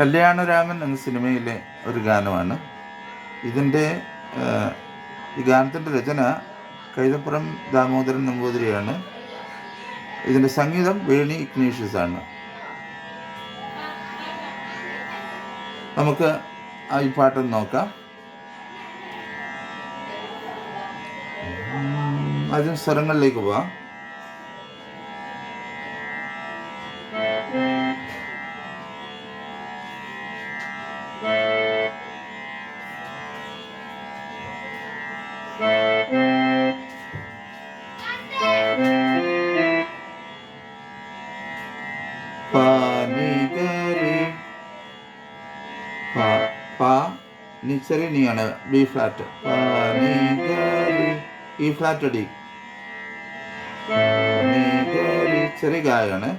കല്യാണരാമൻ എന്ന സിനിമയിലെ ഒരു ഗാനമാണ്. ഇതിന്റെ ഈ ഗാനത്തിന്റെ രചന കൈതപ്പുറം ദാമോദരൻ നമ്പൂതിരിയാണ്. ഇതിന്റെ സംഗീതം വേണി ഇഗ്നീഷ്യസ് ആണ്. നമുക്ക് ആ ഈ പാട്ടൊന്ന് നോക്കാം. ആദ്യം സ്വരങ്ങളിലേക്ക് പോവാം. നീ B flat E flat D. ചെറിയ ഗായാണ്.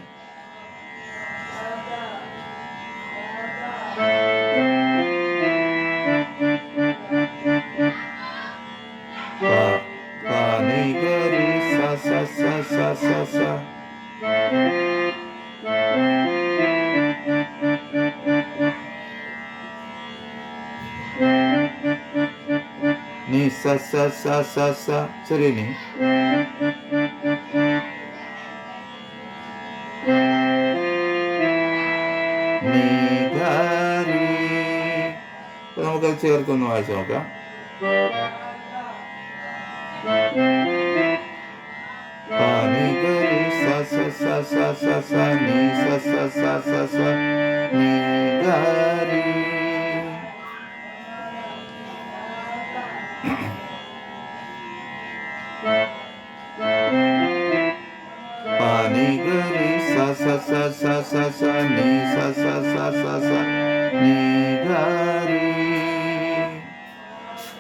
പാ- പാനിഗരി സ സ സ സ. സ സ നീ സ സ സ സ സ ചെറിയ നീ നീ ഗാരി അപ്പൊ നമുക്കത് ചേർത്തൊന്ന് വായിച്ചു നോക്കാം പാനി ഗരി സ സ സ സ സ സ നീ സ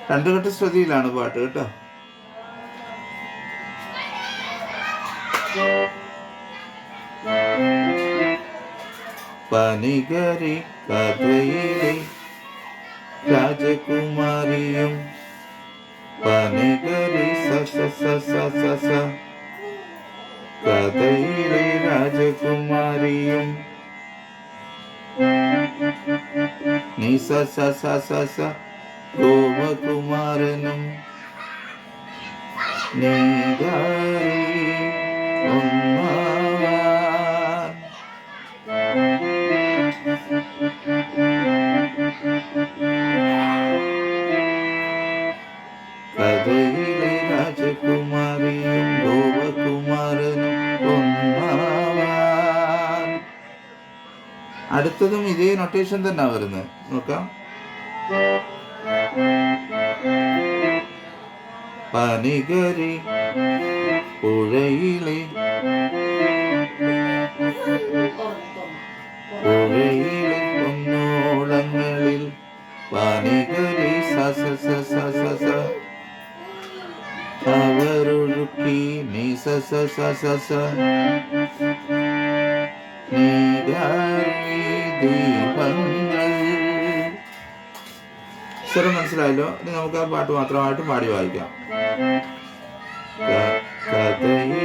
രണ്ടു കെട്ട് ശ്രുതിയിലാണ് പാട്ട് കേട്ടോ. പനികരി കഥയിലെ രാജകുമാരിയും പനികരി സ സ സ സ സ സ കഥയിലെ രാജകുമാരിയും നീ സ സ സ സ നീ ഗാരി ഒന്നാവാൻ. കഥയിലെ രാജകുമാരിയും ഗോപകുമാരനും ഒന്നാവാൻ. അടുത്തതും ഇതേ നൊട്ടേഷൻ തന്നെ വരുന്നത് നോക്കാം. പനികരി പുഴയിലെ പുഴയിലെ കുന്നോളങ്ങളിൽ പനികരി സസ സസ സ സ സ അവരൊഴുക്കി നീ സ സ സ സ സ നീരായി ദീപങ്ങൾ സ്വരം മനസ്സിലായല്ലോ? ഇനി നമുക്ക് ആ പാട്ട് മാത്രമായിട്ട് പാടി വായിക്കാം. കഥയിലെ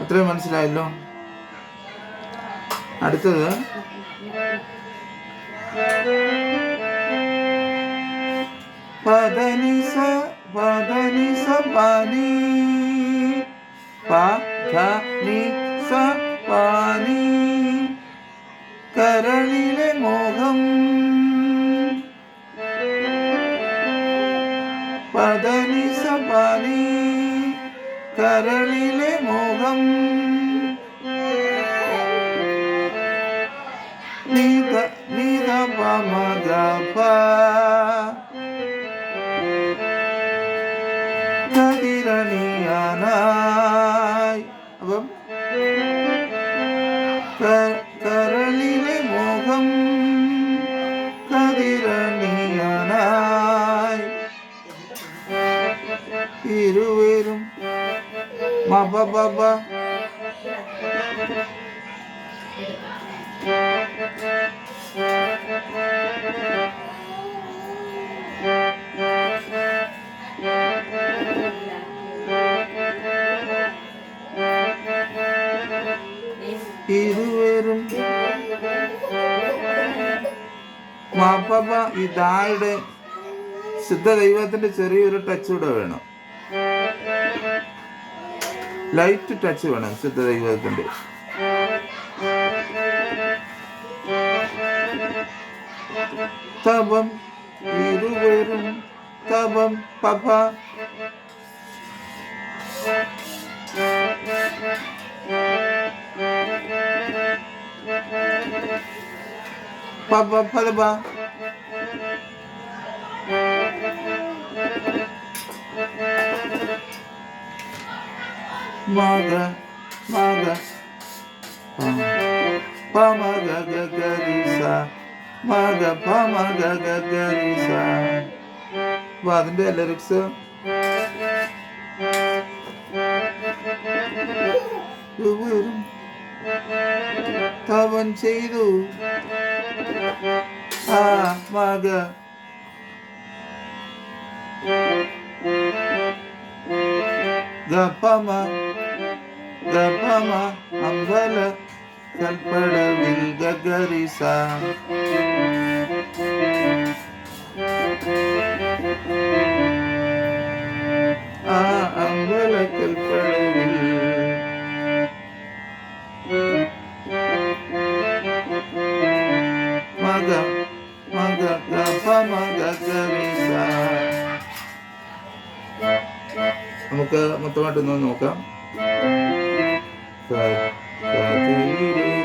അത്രയും മനസ്സിലായല്ലോ? അടുത്തത്. പദനി സ പദനി സ പാനി. പദനി സ പാനി. കരളിലെ മോഹം. പദനി സ പാനി. കരളിലെ മോഹം. നിത നിത പമ ഗപ ba. ഇരുവരും മാപ്പ ഈ തായുടെ ശുദ്ധ ദൈവത്തിന്റെ ചെറിയൊരു ടച്ച് കൂടെ വേണം ലൈറ്റ് ടച്ച് വേണം. ശുദ്ധ ദൈവത്തിന്റെ തപം ഇരുവരും തപം പപ. പപ പദപ. മഗ മഗ പമ ഗ ഗ ഗ രി സ മഗ പമ ഗ ഗ ഗ രി സ അപ്പൊ അതിന്റെ ലിറിക്സ് വരും തവൻ ചെയ്തു ആ മക ഗപമ അമ്പല കൽപ്പടവിൽ ഗഗരിസ. നമുക്ക് മൊത്തമായിട്ടൊന്ന് നോക്കാം.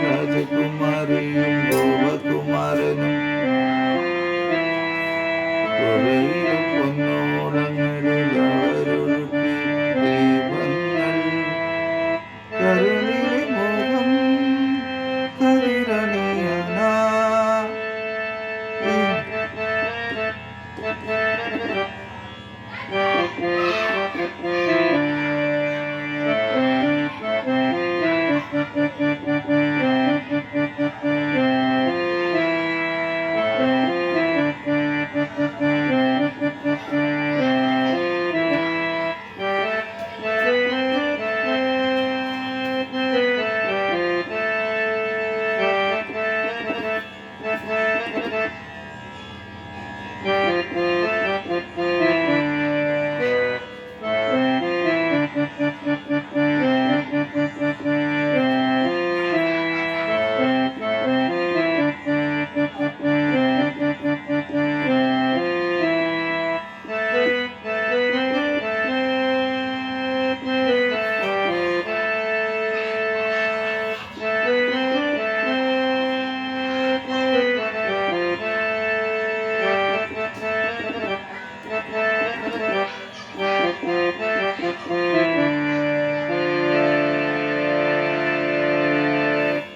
রাজকুমারী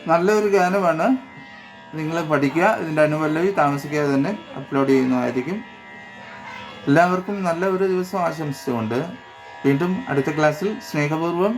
നല്ലൊരു ഗാനമാണ്. നിങ്ങൾ പഠിക്കുക ഇതിന്റെ അനുപല്ലവി താമസിക്കാതെ തന്നെ അപ്ലോഡ് ചെയ്യുന്നതായിരിക്കും. എല്ലാവർക്കും നല്ല ഒരു ദിവസം ആശംസിച്ചുകൊണ്ട് വീണ്ടും അടുത്ത ക്ലാസ്സിൽ സ്നേഹപൂർവം